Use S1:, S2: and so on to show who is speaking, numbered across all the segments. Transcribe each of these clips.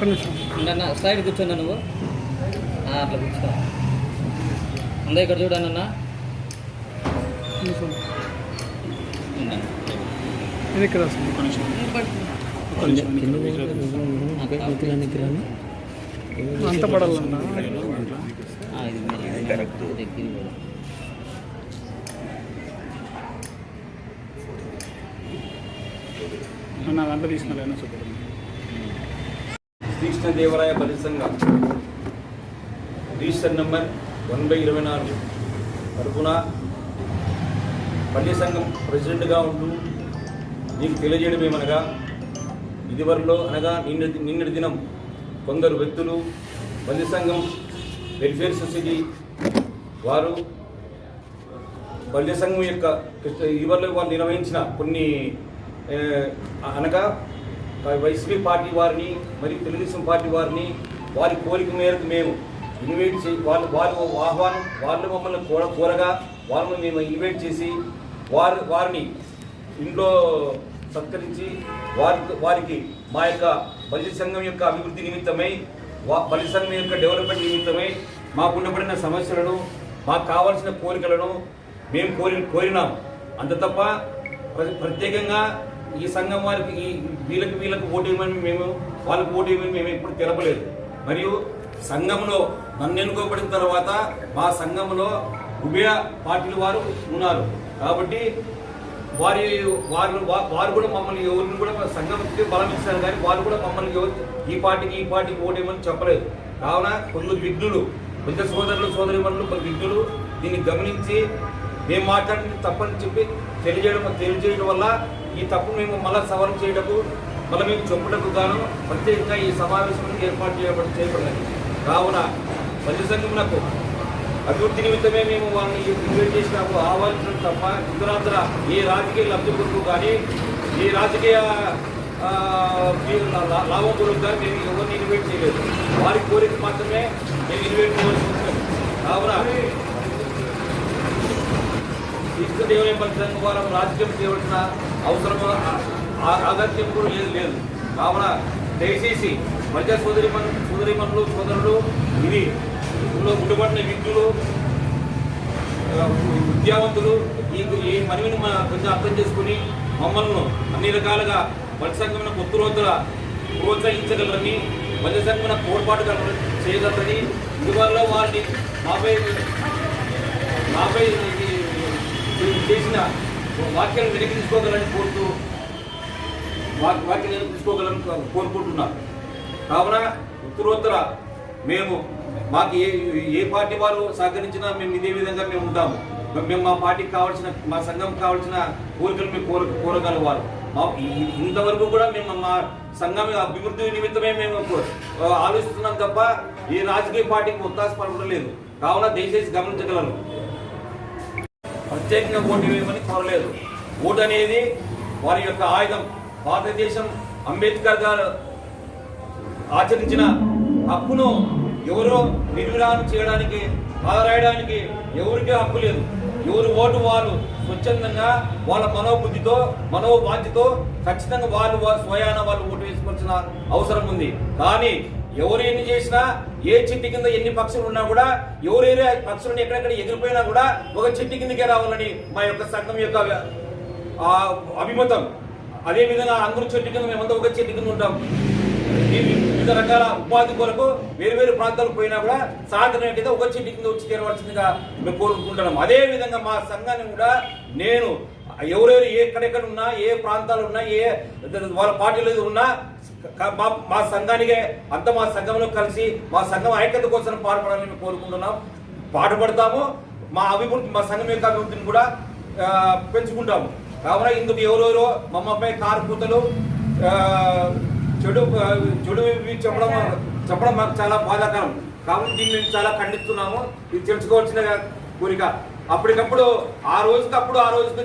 S1: ఒక్క నిమిషం
S2: అన్న సైడ్ కూర్చోండి నువ్వు ఆ, అట్లా కూర్చో అందా ఇక్కడ చూడండి అన్న.
S1: ఇది ఇక్కడ అంత పడాలన్నా. నా దాంట్లో తీసుకున్నా సూపర్
S3: కృష్ణదేవరాయ బలి సంఘం రిజిస్టర్ నెంబర్ వన్ బై ఇరవై నాలుగు. తరపున పల్లి సంఘం ప్రెసిడెంట్గా ఉంటూ నీకు తెలియజేయడం ఏమనగా ఇదివరలో అనగా నిన్న నిన్నటి దినం కొందరు వ్యక్తులు పల్లి సంఘం వెల్ఫేర్ సొసైటీ వారు బల్య సంఘం యొక్క ఇదివరలో వారు నిర్వహించిన కొన్ని అనగా వైసీపీ పార్టీ వారిని మరియు తెలుగుదేశం పార్టీ వారిని వారి కోరిక మేరకు మేము ఇన్వైట్ చే వాళ్ళు వాళ్ళు ఆహ్వానం వాళ్ళు మమ్మల్ని కోర కోరగా వాళ్ళని మేము ఇన్వైట్ చేసి వారి వారిని ఇంట్లో సత్కరించి వారి వారికి మా యొక్క బలి సంఘం యొక్క అభివృద్ధి నిమిత్తమై వా బలి సంఘం యొక్క డెవలప్మెంట్ నిమిత్తమై మాకు ఉండబడిన సమస్యలను మాకు కావాల్సిన కోరికలను మేము కోరి కోరినాం అంత తప్ప ప్రత్యేకంగా ఈ సంఘం వారికి ఈ వీళ్ళకి వీళ్ళకి ఓటు ఇవ్వమని మేము వాళ్ళకి ఓటు ఇవ్వమని మేము ఎప్పుడు తెలపలేదు. మరియు సంఘంలో నన్ను ఎన్నుకోబడిన తర్వాత మా సంఘంలో ఉభయ పార్టీల వారు ఉన్నారు. కాబట్టి వారి వారు వారు కూడా మమ్మల్ని ఎవరిని కూడా సంఘం బలం ఇస్తారు కానీ వారు కూడా మమ్మల్ని ఎవరు ఈ పార్టీకి ఈ పార్టీకి ఓటేమని చెప్పలేదు. కావున కొందరు విఘ్నులు కొంత సోదరులు సోదరిమణులు కొన్ని విఘ్నులు దీన్ని గమనించి మేము మాట్లాడింది తప్పని చెప్పి తెలియజేయడం తెలియజేయడం వల్ల ఈ తప్పు మేము మళ్ళా సవరణ చేయటకు మళ్ళీ మేము చెప్పుటకు గాను ప్రత్యేకంగా ఈ సమావేశం ఏర్పాటు చేయబడి చేయబడినది. కావున మధ్య సంఘమునకు అభివృద్ధి నిమిత్తమే మేము వాళ్ళని ఇన్వైట్ చేసినాము ఆహ్వానించడం తప్ప ఇతరాంతర ఏ రాజకీయ లబ్ధి కొరకు కానీ ఏ రాజకీయ లా- లాభం కొరకు కానీ మేము ఎవరిని ఇన్వైట్ చేయలేదు. వారి కోరిక మాత్రమే మేము ఇన్వైట్ చేయవలసి ఉంటుంది. కావున ఇష్ట దేవాలయం సంఘం వారం రాజకీయం చేయవలసిన అవసరం ఆగత్యం కూడా లేదు లేదు. కావున దయచేసి మధ్య సోదరి సోదరిమణులు సోదరులు ఇది ఇందులో ఉండబడిన వ్యక్తులు విద్యావంతులు ఈ ఈ మనవిని మన కొంచెం అర్థం చేసుకుని మమ్మల్ని అన్ని రకాలుగా మధ్య సంఘమైన రోజుల ప్రోత్సహించగలరని మధ్య సంఘమైన తోడ్పాటు చేయగలరని ఇందువల్ల వారిని మాపై నాపై ఇది- ఇది చేసిన వాక్యాలను వెలిగించుకోగలని కోరుతూ వా- వాక్యాలను తీసుకోగలని కోరుకుంటున్నాను కావున ఉత్తరోత్తర మేము మాకు ఏ ఏ పార్టీ వారు సహకరించినా మేము ఇదే విధంగా మేము ఉంటాము. మేము మా పార్టీకి కావాల్సిన మా సంఘం కావాల్సిన కోరికలు మేము కోర కోరగలవారు. మా ఇంతవరకు కూడా మేము మా సంఘం అభివృద్ధి నిమిత్తమే మేము ఆలోచిస్తున్నాం తప్ప ఏ రాజకీయ పార్టీకి ఉత్సాహపడలేదు లేదు కావున దయచేసి గమనించగలరు. ప్రత్యేకంగా ఓటు వేయమని కోరలేదు. ఓటు అనేది వారి యొక్క ఆయుధం. భారతదేశం అంబేద్కర్ గారు ఆచరించిన హక్కును ఎవరో నిర్విరామం చేయడానికి ఆదరాయడానికి ఎవరికీ హక్కు లేదు. ఎవరు ఓటు వాళ్ళు స్వచ్ఛందంగా వాళ్ళ మనోబుద్ధితో మనోవాంఛతో ఖచ్చితంగా వాళ్ళు స్వయాన వాళ్ళు ఓటు వేసుకోవాల్సిన అవసరం ఉంది. కానీ ఎవరు ఎన్ని చేసినా ఏ చెట్టు కింద ఎన్ని పక్షులు ఉన్నా కూడా ఎవరైనా పక్షులను ఎక్కడెక్కడ ఎగిరిపోయినా కూడా ఒక చెట్టు కిందకే రావాలని మా యొక్క సంఘం యొక్క అభిమతం. అదే విధంగా అందరూ చెట్టు కింద మేమంతా ఒక చెట్టు కింద ఉంటాం. వివిధ రకాల ఉపాధి కొరకు వేరు వేరు ప్రాంతాలకు పోయినా కూడా సాయంత్రం అయితే ఒక చెట్టు కింద వచ్చి చేరవలసిందిగా మేము కోరుకుంటున్నాం. అదే విధంగా మా సంఘాన్ని కూడా నేను ఎవరెవరు ఎక్కడెక్కడ ఉన్నా ఏ ప్రాంతాలు ఉన్నా ఏ వాళ్ళ పార్టీలు ఉన్నా మా మా సంఘానికే అంత మా సంఘంలో కలిసి మా సంఘం ఐక్యత కోసం పాల్పడాలని మేము కోరుకుంటున్నాం. పాటుపడతాము. మా అభివృద్ధి మా సంఘం యొక్క అభివృద్ధిని కూడా పెంచుకుంటాము. కావున ఇందుకు ఎవరెవరో మమ్మపై కారు కూతలు చెడు చెడు చెప్పడం చెప్పడం మాకు చాలా బాధాకరం. కావున దీన్ని మేము చాలా ఖండిస్తున్నాము. ఇది తెలుసుకోవాల్సిన కోరిక. అప్పటికప్పుడు ఆ రోజుకి అప్పుడు ఆ రోజుకు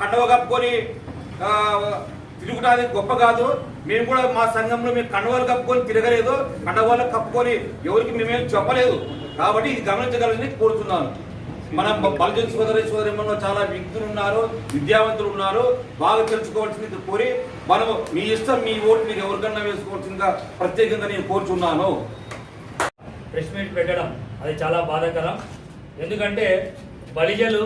S3: కండవ కప్పుకొని తిరుగుటానికి గొప్ప కాదు. మేము కూడా మా సంఘంలో మేము కండవాలు కప్పుకొని తిరగలేదు. కండవాళ్ళు కప్పుకొని ఎవరికి మేమేం చెప్పలేదు. కాబట్టి ఇది గమనించగలని కోరుతున్నాను.
S4: మన బలజన్ సోదరి సోదరిమణలో చాలా వ్యక్తులు ఉన్నారు విద్యావంతులు ఉన్నారు బాగా తెలుసుకోవాల్సింది కోరి మనం మీ ఇష్టం మీ ఓటు మీరు ఎవరికన్నా వేసుకోవాల్సిందిగా ప్రత్యేకంగా నేను కోరుచున్నాను.
S5: ప్రెస్ మీట్ పెట్టడం అది చాలా బాధాకరం. ఎందుకంటే బలిజలు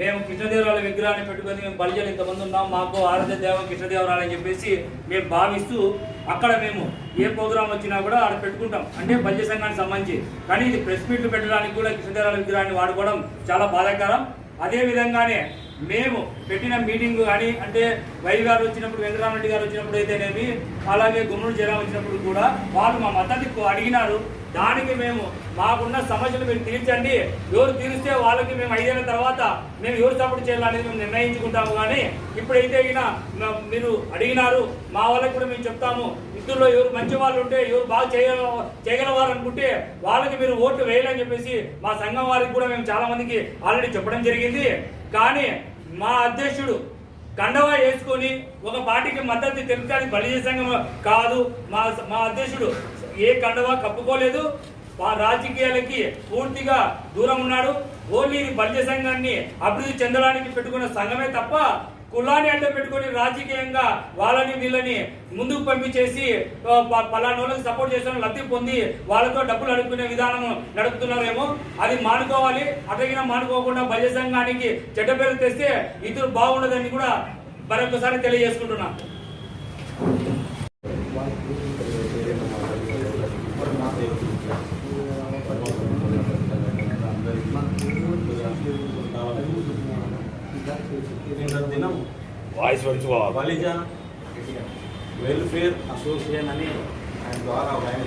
S5: మేము కృష్ణదేవరాల విగ్రహాన్ని పెట్టుకొని మేము బలిజలు ఇంతమంది ఉన్నాం మాకు ఆరాధ్య దేవం కృష్ణదేవరాయలు అని చెప్పేసి మేము భావిస్తూ అక్కడ మేము ఏ ప్రోగ్రాం వచ్చినా కూడా ఆడ పెట్టుకుంటాం. అంటే బలిజ సంఘానికి సంబంధించి. కానీ ఇది ప్రెస్ మీట్లు పెట్టడానికి కూడా కృష్ణదేవరాయల విగ్రహాన్ని వాడుకోవడం చాలా బాధాకరం. అదే విధంగానే మేము పెట్టిన మీటింగ్ కానీ అంటే వై గారు వచ్చినప్పుడు వెంకటరామరెడ్డి గారు వచ్చినప్పుడు అయితేనేమి అలాగే గుమ్మడి జయరాం వచ్చినప్పుడు కూడా వాళ్ళు మా మద్దతు అడిగినారు. దానికి మేము మాకున్న సమస్యలు మీరు తీర్చండి. ఎవరు తీరిస్తే వాళ్ళకి మేము ఐదేళ్ళ తర్వాత మేము ఎవరు సపోర్ట్ చేయాలనేది మేము నిర్ణయించుకుంటాము. కానీ ఇప్పుడైతే అయినా మీరు అడిగినారు మా వాళ్ళకి కూడా మేము చెప్తాము. ఇద్దరులో ఎవరు మంచి వాళ్ళు ఉంటే ఎవరు బాగా చేయగల చేయగలవారు అనుకుంటే వాళ్ళకి మీరు ఓట్లు వేయాలని చెప్పేసి మా సంఘం వారికి కూడా మేము చాలామందికి ఆల్రెడీ చెప్పడం జరిగింది. కానీ మా అధ్యక్షుడు కండవా వేసుకొని ఒక పార్టీకి మద్దతు తెలుపడానికి బలిజ సంఘం కాదు. మా మా అధ్యక్షుడు ఏ కండవా కప్పుకోలేదు. మా రాజకీయాలకి పూర్తిగా దూరం ఉన్నాడు. ఓన్లీ ఇది బలిజ సంఘాన్ని అభివృద్ధి చెందడానికి పెట్టుకున్న సంఘమే తప్ప కులాన్ని అడ్డ పెట్టుకొని రాజకీయంగా వాళ్ళని వీళ్ళని ముందుకు పంపించేసి పలానోళ్ళకి సపోర్ట్ చేసిన లబ్ధి పొంది వాళ్ళతో డబ్బులు అడుక్కునే విధానం నడుపుతున్నారేమో అది మానుకోవాలి. అడిగినా మానుకోకుండా బలిజ సంఘానికి చెడ్డ పేరు తెస్తే ఇద్దరు బాగుండదని కూడా మరొకసారి
S4: తెలియజేసుకుంటున్నాను
S3: వాయిస్ పెంచుకోవాలి
S4: బలిజ వెల్ఫేర్ అసోసియేషన్ అని ఆయన ద్వారా ఒక ఆయన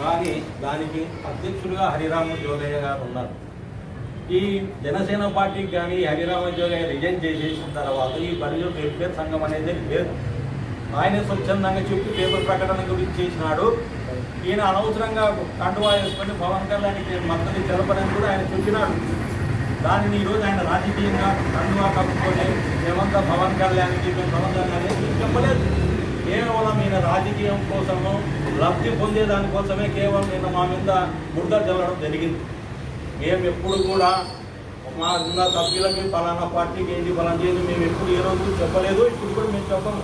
S4: కానీ దానికి అధ్యక్షుడిగా హరిరామ జోగయ్య గారు ఉన్నారు. ఈ జనసేన పార్టీకి కానీ హరిరామ జోగయ్య రిజైన్ చేసేసిన తర్వాత ఈ బలిజ వెల్ఫేర్ సంఘం అనేది లేదు. ఆయన స్వచ్ఛందంగా చెప్పి పేపర్ ప్రకటన గురించి చేసినాడు. ఈయన అనవసరంగా కండువా వేసుకొని పవన్ కళ్యాణ్కి మద్దతు తెలపడని కూడా ఆయన చెప్పినాడు. దానిని ఈరోజు ఆయన రాజకీయంగా కండువా కప్పుకొని మేమంతా పవన్ కళ్యాణ్కి మేము పవన్ కళ్యాణ్ చెప్పలేదు. కేవలం ఈయన రాజకీయం కోసము లబ్ధి పొందేదానికోసమే కేవలం నిన్న మా మీద బుడ్డ చల్లడం జరిగింది. మేము ఎప్పుడు కూడా మా ఉన్న సభ్యులకి ఫలానా పార్టీకి ఏంటి పలానా చేసి మేము ఎప్పుడు ఏ రోజు చెప్పలేదు ఇప్పుడు కూడా మేము చెప్పము.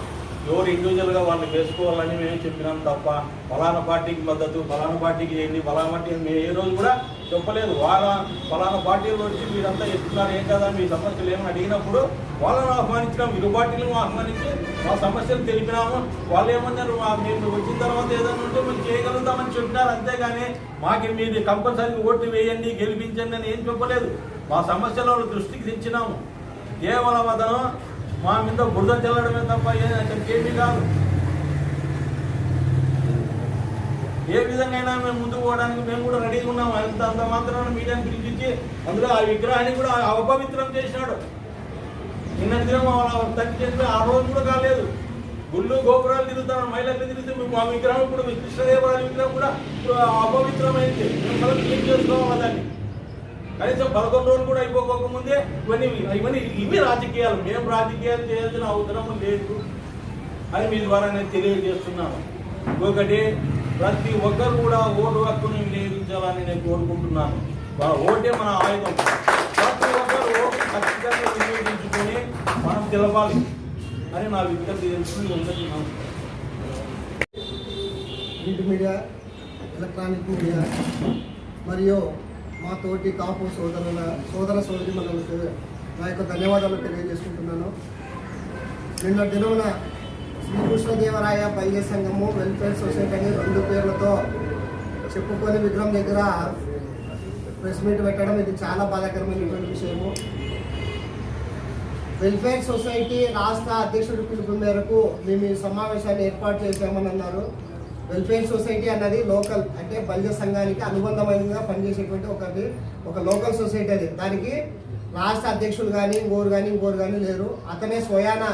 S4: ఎవరు ఇండివిజువల్గా వాళ్ళని వేసుకోవాలని మేము చెప్పినాం తప్ప ఫలానా పార్టీకి మద్దతు ఫలానా పార్టీకి ఏంటి ఫలానా పార్టీ మేము ఏ రోజు కూడా చెప్పలేదు. వాళ్ళ ఫలానా పార్టీలో వచ్చి మీరంతా చెప్తున్నారు ఏం కదా మీ సమస్యలు ఏమని అడిగినప్పుడు వాళ్ళని ఆహ్వానించినాం ఇరు పార్టీలను ఆహ్వానించి మా సమస్యలు తెలిపినాము. వాళ్ళు ఏమన్నారు మా మేము వచ్చిన తర్వాత ఏదైనా ఉంటే మేము చేయగలుగుతామని చెప్పినారు. అంతేగాని మాకు మీది కంపల్సరీ ఓట్లు వేయండి గెలిపించండి అని ఏం చెప్పలేదు. మా సమస్యలను దృష్టికి తెచ్చినాము. కేవలం అతను మా మీద బురద చల్లడమే తప్ప ఏమీ కాదు. ఏ విధంగా అయినా మేము ముందుకు పోవడానికి మేము కూడా రెడీగా ఉన్నాం. అంత అంత మాత్రం మీడియాని పిలిపించి అందులో ఆ విగ్రహాన్ని కూడా అపవిత్రం చేసినాడు నిన్నటి దినం తగ్గి చేస్తే ఆ రోజు కూడా కాలేదు. గుళ్ళు గోపురాలు తిరుగుతాను మహిళలు తిరిగితే. మేము ఆ విగ్రహం కూడా కృష్ణదేవరాయ విగ్రహం కూడా అపవిత్రమైంది. మేము మళ్ళీ క్లీన్ చేసుకోవాలి దాన్ని. కనీసం పదకొండు రోజులు కూడా అయిపోక ముందే ఇవన్నీ ఇవన్నీ ఇవి రాజకీయాలు. మేము రాజకీయాలు చేయాల్సిన అవసరం లేదు అని మీ ద్వారా నేను తెలియజేస్తున్నాను. ఇంకొకటి ప్రతి ఒక్కరు కూడా ఓటు హక్కును వినియోగించాలని నేను కోరుకుంటున్నాను. మన ఓటే మన ఆయుధం. ప్రతి ఒక్కరు ఓటు ఖచ్చితంగా వినియోగించుకొని మనం తెలపాలి అని నా విజ్ఞప్తి తెలుసుకుని ఉంటున్నాను
S6: ప్రింట్ మీడియా ఎలక్ట్రానిక్ మీడియా మరియు మా తోటి కాపు సోదరుల సోదర సోదరిమలకు నా యొక్క ధన్యవాదాలు తెలియజేసుకుంటున్నాను. నిన్న దినమున శ్రీకృష్ణదేవరాయ పైయ సంఘము వెల్ఫేర్ సొసైటీ అని రెండు పేర్లతో చెప్పుకొని విగ్రహం దగ్గర ప్రెస్ మీట్ పెట్టడం ఇది చాలా బాధాకరమైనటువంటి విషయము. వెల్ఫేర్ సొసైటీ రాష్ట్ర అధ్యక్షుడి పిలుపు మేరకు మేము ఈ సమావేశాన్ని ఏర్పాటు చేశామని అన్నారు. వెల్ఫేర్ సొసైటీ అన్నది లోకల్ అంటే బల్య సంఘానికి అనుబంధమైనదిగా పనిచేసేటువంటి ఒకటి ఒక లోకల్ సొసైటీ అది. దానికి రాష్ట్ర అధ్యక్షుడు కానీ ఇంకోరు కానీ ఇంకోరు కానీ లేరు. అతనే స్వయాన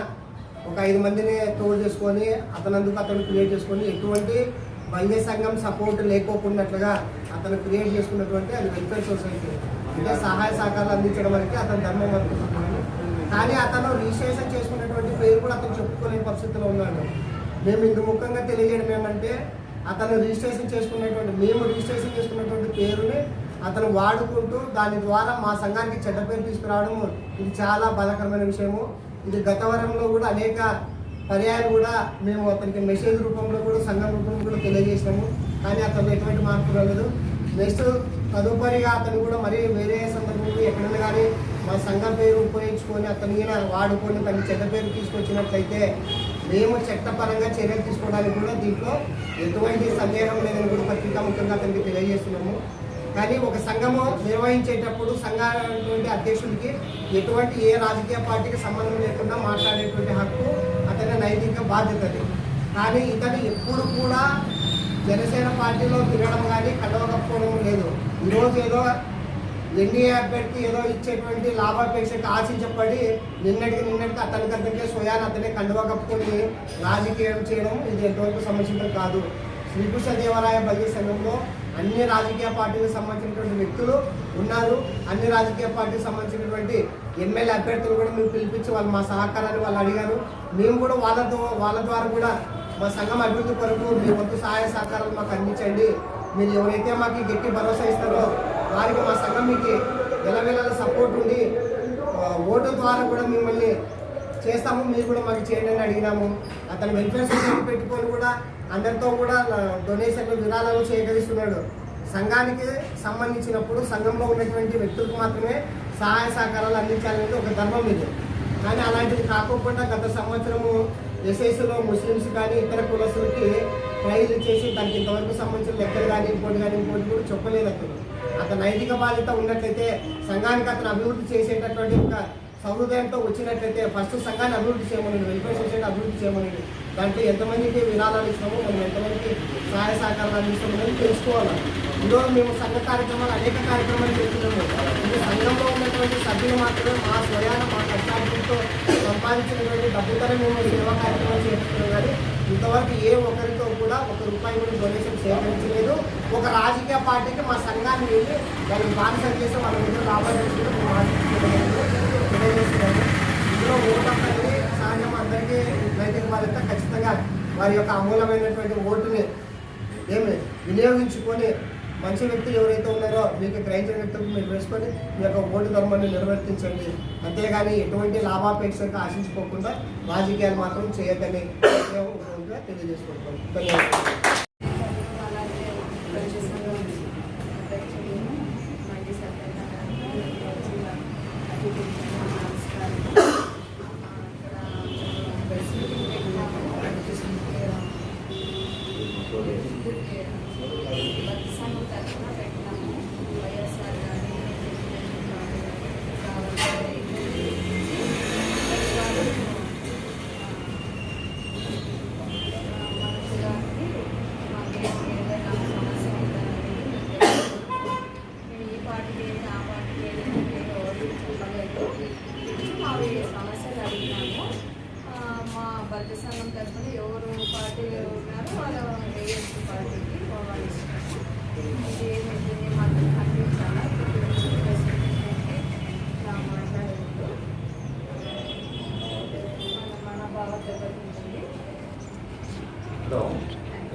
S6: ఒక ఐదు మందిని తోడు చేసుకొని అతనందుకు అతను క్రియేట్ చేసుకొని ఎటువంటి బల్య సంఘం సపోర్ట్ లేకోకున్నట్లుగా అతను క్రియేట్ చేసుకున్నటువంటి అది వెల్ఫేర్ సొసైటీ. అంటే సహాయ సహకారాలు అందించడం వరకు అతని ధర్మం అనుకుంటున్నాను కానీ అతను రిజిస్ట్రేషన్ చేసుకున్నటువంటి పేరు కూడా అతను చెప్పుకోలేని పరిస్థితిలో ఉన్నాడు. మేము ఇందు ముఖ్యంగా తెలియజేయడం ఏమంటే అతను రిజిస్ట్రేషన్ చేసుకున్నటువంటి మేము రిజిస్ట్రేషన్ చేసుకున్నటువంటి పేరుని అతను వాడుకుంటూ దాని ద్వారా మా సంఘానికి చెడ్డ పేరు తీసుకురావడము ఇది చాలా బాధాకరమైన విషయము. ఇది గత వరంలో కూడా అనేక పర్యాయాలు కూడా మేము అతనికి మెసేజ్ రూపంలో కూడా సంఘం రూపంలో కూడా తెలియజేసినాము. కానీ అతను ఎటువంటి మార్పు రాలేదు. నెక్స్ట్ తదుపరిగా అతను కూడా మరి వేరే సందర్భంలో ఎక్కడైనా కానీ మా సంఘం పేరు ఉపయోగించుకొని అతని మీద వాడుకొని తన చెడ్డ పేరు తీసుకొచ్చినట్లయితే మేము చట్టపరంగా చర్యలు తీసుకోవడానికి కూడా దీంట్లో ఎటువంటి సందేహం లేదని కూడా పత్రికా ముఖ్యంగా అతనికి తెలియజేస్తున్నాము. కానీ ఒక సంఘము నిర్వహించేటప్పుడు సంఘాలటువంటి అధ్యక్షుడికి ఎటువంటి ఏ రాజకీయ పార్టీకి సంబంధం లేకుండా మాట్లాడేటువంటి హక్కు అతని నైతిక బాధ్యతది. కానీ ఇతను ఎప్పుడు కూడా జనసేన పార్టీలో తిరగడం కానీ కలవకపోవడం లేదు. ఈరోజు ఏదో ఎన్డీఏ అభ్యర్థి ఏదో ఇచ్చేటువంటి లాభాపేక్షకు ఆశించబడి నిన్నటికి నిన్నటికి అతనికి అతనికే స్వయాన్ని అతనే కండువా కప్పుకొని రాజకీయం చేయడం ఇది ఎంతవరకు సమస్యలు కాదు. శ్రీకృష్ణదేవరాయ బల్య సంఘంలో అన్ని రాజకీయ పార్టీలకు సంబంధించినటువంటి వ్యక్తులు ఉన్నారు. అన్ని రాజకీయ పార్టీకి సంబంధించినటువంటి ఎమ్మెల్యే అభ్యర్థులు కూడా మేము పిలిపించి వాళ్ళు మా సహకారాన్ని వాళ్ళు అడిగారు. మేము కూడా వాళ్ళతో వాళ్ళ ద్వారా కూడా మా సంఘం అభివృద్ధి కొరకు మీ వంతు సహాయ సహకారాలు మాకు అందించండి. మీరు ఎవరైతే మాకు గట్టి భరోసా ఇస్తారో వారికి మా సంఘం మీకు ఎలవేళ సపోర్ట్ ఉండి ఓటు ద్వారా కూడా మిమ్మల్ని చేస్తాము మీరు కూడా మాకు చేయండి అని అడిగినాము. అతను వెల్ఫేర్ సొసైటీ పెట్టుకొని కూడా అందరితో కూడా డొనేషన్లు విరాళాలు సేకరిస్తున్నాడు. సంఘానికి సంబంధించినప్పుడు సంఘంలో ఉన్నటువంటి వ్యక్తులకు మాత్రమే సహాయ సహకారాలు అందించాలనేది ఒక ధర్మం ఇది. కానీ అలాంటిది కాకుండా గత సంవత్సరము ఎస్ఐసిలో ముస్లిమ్స్ కానీ ఇతర కులస్తులకి ట్రైల్ చేసి దానికి ఇంతవరకు సంబంధించిన లెక్కలు కానీ ఇంకోటి కానీ ఇంకోటి కూడా చెప్పలేదు అతను. అతను నైతిక బాధ్యత ఉన్నట్లయితే సంఘానికి అతను అభివృద్ధి చేసేటటువంటి ఒక సహృదయంతో వచ్చినట్లయితే ఫస్ట్ సంఘాన్ని అభివృద్ధి చేయమని వెల్ఫేర్ సొసైటీ అభివృద్ధి చేయమని దాంట్లో ఎంతమందికి విరాళాలు ఇస్తామో మనం ఎంతమందికి సహాయ సహకారాలు అందిస్తామో తెలుసుకోవాలి. ఈరోజు మేము సంఘ కార్యక్రమాలు అనేక కార్యక్రమాలు చేస్తున్నాము. ఇది సంఘంలో ఉన్నటువంటి సభ్యులు మాత్రమే మా స్వయాన మా కష్టాలతో సంపాదించినటువంటి డబ్బుతోనే మేము సేవా కార్యక్రమాలు చేస్తున్నాం కానీ ఇంతవరకు ఏ ఒక్కరితో కూడా ఒక రూపాయి కూడా డొనేషన్ సేకరించలేదు. ఒక రాజకీయ పార్టీకి మా సంఘాన్ని వెళ్ళి వాళ్ళని బానిసం చేసి వాళ్ళ మీద లాభాలు తీసుకుంటూ ఇందులో ఓటర్లకి అనేది సహజం అందరికీ నైతిక బాధ్యత ఖచ్చితంగా వారి యొక్క అమూలమైనటువంటి ఓటుని ఏమి వినియోగించుకొని మంచి వ్యక్తులు ఎవరైతే ఉన్నారో మీకు గ్రహించిన వ్యక్తులకు మీరు వేసుకొని మీ యొక్క ఓటు ధర్మాన్ని నిర్వర్తించండి. అంతేగాని ఎటువంటి లాభాపేక్షకు ఆశించుకోకుండా రాజకీయాలు మాత్రం చేయొద్దని తెలియజేసుకుంటున్నాం. ధన్యవాదాలు
S7: అలాగే పరిచయంలో అధ్యక్షులు మాజీ సభ్యులు జిల్లా అతిథులకు నమస్కారం అక్కడ ప్రెస్ మీటింగ్ పెట్టాము భక్తి సంఘం తరఫున పెట్టాము వైఎస్ఆర్ గారి మనసు గారికి మాకు ఏదైనా సమస్య ఉందని మేము ఈ